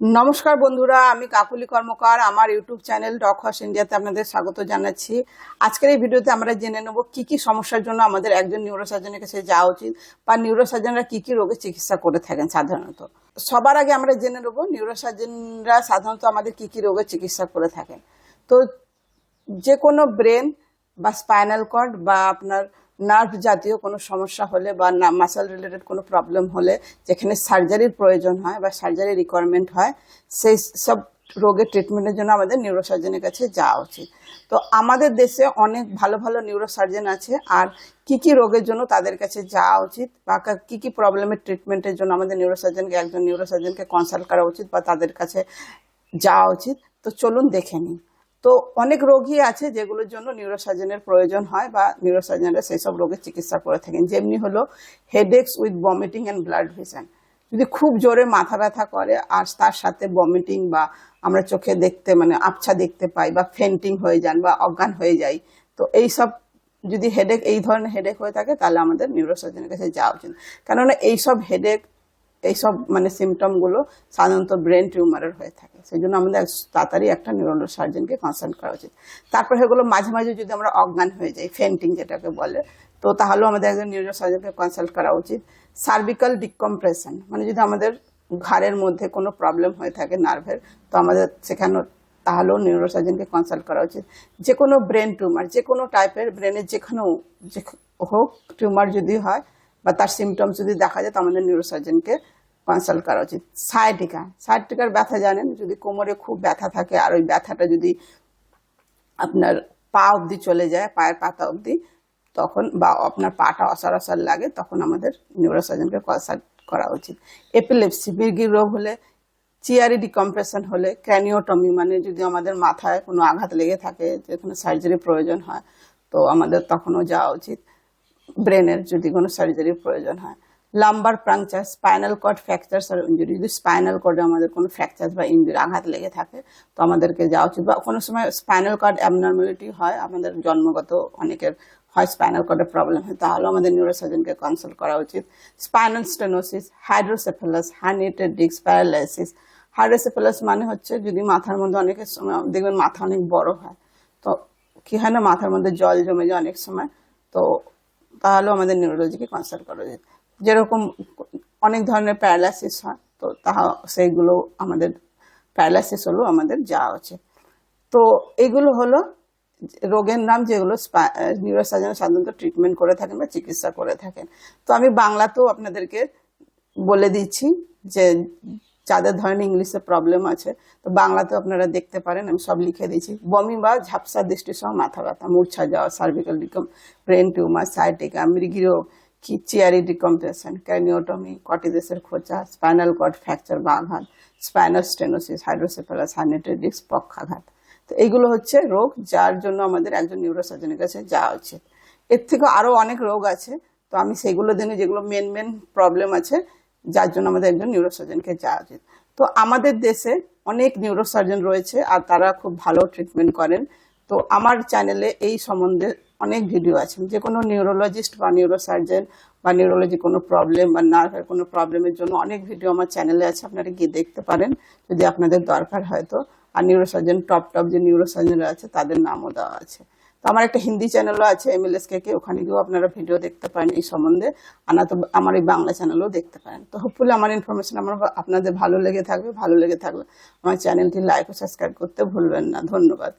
নমস্কার বন্ধুরা, আমি কাকুলি কর্মকার, আমার ইউটিউব চ্যানেল ডক হস ইন্ডিয়াতে আপনাদের স্বাগত জানাচ্ছি। আজকের এই ভিডিওতে আমরা জেনে নেব কি কি সমস্যার জন্য আমাদের একজন নিউরোসার্জনের কাছে যাওয়া উচিত বা নিউরোসার্জনরা কি কি রোগের চিকিৎসা করে থাকেন সাধারণত। সবার আগে আমরা জেনে নেব নিউরোসার্জনরা সাধারণত আমাদের কি কি রোগের চিকিৎসা করে থাকেন। তো যে কোনো ব্রেন বা স্পাইনাল কর্ড বা আপনার নার্ভ জাতীয় কোনো সমস্যা হলে বা মাসাল রিলেটেড কোনো প্রবলেম হলে যেখানে সার্জারির প্রয়োজন হয় বা সার্জারি রিকোয়ারমেন্ট হয়, সেই সব রোগের ট্রিটমেন্টের জন্য আমাদের নিউরোসার্জনের কাছে যাওয়া উচিত। তো আমাদের দেশে অনেক ভালো ভালো নিউরোসার্জন আছে আর কি কি রোগের জন্য তাদের কাছে যাওয়া উচিত বা কা- কি প্রবলেমের ট্রিটমেন্টের জন্য আমাদের নিউরোসার্জনকে একজন নিউরোসার্জনকে কনসাল্ট করা উচিত বা তাদের কাছে যাওয়া উচিত। তো চলুন দেখে নিই। তো অনেক রোগী আছে যেগুলোর জন্য নিউরোসার্জনের প্রয়োজন হয় বা নিউরোসার্জনরা সেই সব রোগের চিকিৎসা করে থাকেন। যেমনি হলো headaches with vomiting and blurred vision যদি খুব জোরে মাথা ব্যথা করে আর তার সাথে বমিটিং বা আমরা চোখে দেখতে মানে আবছা দেখতে পাই বা ফেন্টিং হয়ে যান বা অজ্ঞান হয়ে যাই, তো এই সব যদি হেডেক এই ধরনের হেডেক হয়ে থাকে তাহলে আমাদের নিউরোসার্জনের কাছে যাওয়া উচিত। কেননা এইসব হেডেক এইসব মানে সিমটমগুলো সাধারণত ব্রেন টিউমারের হয়ে থাকে। সেই জন্য আমাদের তাড়াতাড়ি একটা নিউরোলো সার্জনকে কনসাল্ট করা উচিত। তারপর সেগুলো মাঝে মাঝে যদি আমরা অজ্ঞান হয়ে যাই ফেন্টিং যেটাকে বলে, তো তাহলেও আমাদের একজন নিউরো সার্জনকে কনসাল্ট করা উচিত। সার্ভিক্যাল ডিকম্প্রেশন মানে যদি আমাদের ঘাড়ের মধ্যে কোনো প্রবলেম হয়ে থাকে নার্ভের তো আমাদের সেখানে তাহলেও নিউরোসার্জনকে কনসাল্ট করা উচিত। যে কোনো ব্রেন টিউমার যে কোনো টাইপের ব্রেনের যে হোক টিউমার যদি হয় বা তার সিমটমস যদি দেখা যায় তো আমাদের নিউরোসার্জনকে কনসাল্ট করা উচিত। সায়াটিকা সায়াটিকার ব্যথা জানেন? যদি কোমরে খুব ব্যথা থাকে আর ওই ব্যথাটা যদি আপনার পা অবধি চলে যায়, পায়ের পাতা অবধি, তখন বা আপনার পাটা অসার অসার লাগে, তখন আমাদের নিউরোসার্জনকে কনসাল্ট করা উচিত। এপিলেপসি মির্গির রোগ হলে চিয়ারি ডিকম্প্রেশন হলে ক্র্যানিওটমি মানে যদি আমাদের মাথায় কোনো আঘাত লেগে থাকে যেখানে সার্জারি প্রয়োজন হয়, তো আমাদের তখনও যাওয়া উচিত। ব্রেনের যদি কোনো সার্জারির প্রয়োজন হয়। Lumbar puncture spinal cord fractures আর ইঞ্জুরি। যদি স্পাইনাল কর্ডে আমাদের কোনো ফ্র্যাকচার বা ইঞ্জুরি আঘাত লেগে থাকে, তো আমাদেরকে যাওয়া উচিত। বা কোনো সময় স্পাইনাল কর্ড অ্যাবনর্মালিটি হয়, আমাদের জন্মগত অনেকের হয় স্পাইনাল কর্ডের প্রবলেম হয়, তাহলেও আমাদের নিউরোসার্জনকে কনসাল্ট করা উচিত। Spinal stenosis hydrocephalus herniated disc paralysis hydrocephalus মানে হচ্ছে যদি মাথার মধ্যে অনেকের সময়, দেখবেন মাথা অনেক বড় হয়, তো কী হয় না, মাথার মধ্যে জল জমে যায় অনেক সময়, তো তাহলেও আমাদের নিউরোলজিকে কনসাল্ট করা উচিত। যেরকম অনেক ধরনের প্যারালাইসিস হয়, তো তাহা সেইগুলো আমাদের প্যারালাইসিস হলেও আমাদের যাওয়া উচিত। তো এগুলো হলো রোগের নাম যেগুলো নিউরোসার্জন সাধারণত ট্রিটমেন্ট করে থাকেন বা চিকিৎসা করে থাকেন। তো আমি বাংলাতেও আপনাদেরকে বলে দিচ্ছি যে যাদের ধরেন ইংলিশে প্রবলেম আছে। তো বাংলাতেও আপনারা দেখতে পারেন, আমি সব লিখে দিয়েছি। বমি বা ঝাপসা দৃষ্টি সহ মাথা ব্যথা মূর্ছা যাওয়া সার্ভিক্যাল ডিকম ব্রেন টিউমার সাইটিকা কি চেয়ারি ডিকম্প্রেশন ক্যানিওটমি কটিদেশের খোঁচা স্পাইনাল কর্ড ফ্র্যাকচার বা আঘাত spinal stenosis hydrocephalus herniated disc পক্ষাঘাত। তো এইগুলো হচ্ছে রোগ যার জন্য আমাদের একজন নিউরোসার্জনের কাছে যাওয়া উচিত। এর থেকে আরও অনেক রোগ আছে, তো আমি সেগুলো দিনে যেগুলো মেন মেন প্রবলেম আছে যার জন্য আমাদের একজন নিউরোসার্জনকে যাওয়া উচিত। তো আমাদের দেশে অনেক নিউরোসার্জন রয়েছে আর তারা খুব ভালো ট্রিটমেন্ট করেন। তো আমার চ্যানেলে এই সম্বন্ধে অনেক ভিডিও আছে। যে কোনো নিউরোলজিস্ট বা নিউরোসার্জন বা নিউরোলজি কোনো প্রবলেম বা নার্ভের কোনো প্রবলেমের জন্য অনেক ভিডিও আমার চ্যানেলে আছে, আপনারা গিয়ে দেখতে পারেন যদি আপনাদের দরকার হয়তো আর নিউরোসার্জন টপ টপ যে নিউরোসার্জনরা আছে তাদের নামও দেওয়া আছে। তো আমার একটা হিন্দি চ্যানেলও আছে এম এল কে কে ওখানে গিয়েও আপনারা ভিডিও দেখতে পারেন এই সম্বন্ধে। আনা তো আমার এই বাংলা চ্যানেলও দেখতে পারেন। তো হোপফুলি আমার ইনফরমেশন আমার আপনাদের ভালো লেগে থাকবে, ভালো লেগে থাকলে আমার চ্যানেলটি লাইক ও সাবস্ক্রাইব করতে ভুলবেন না। ধন্যবাদ।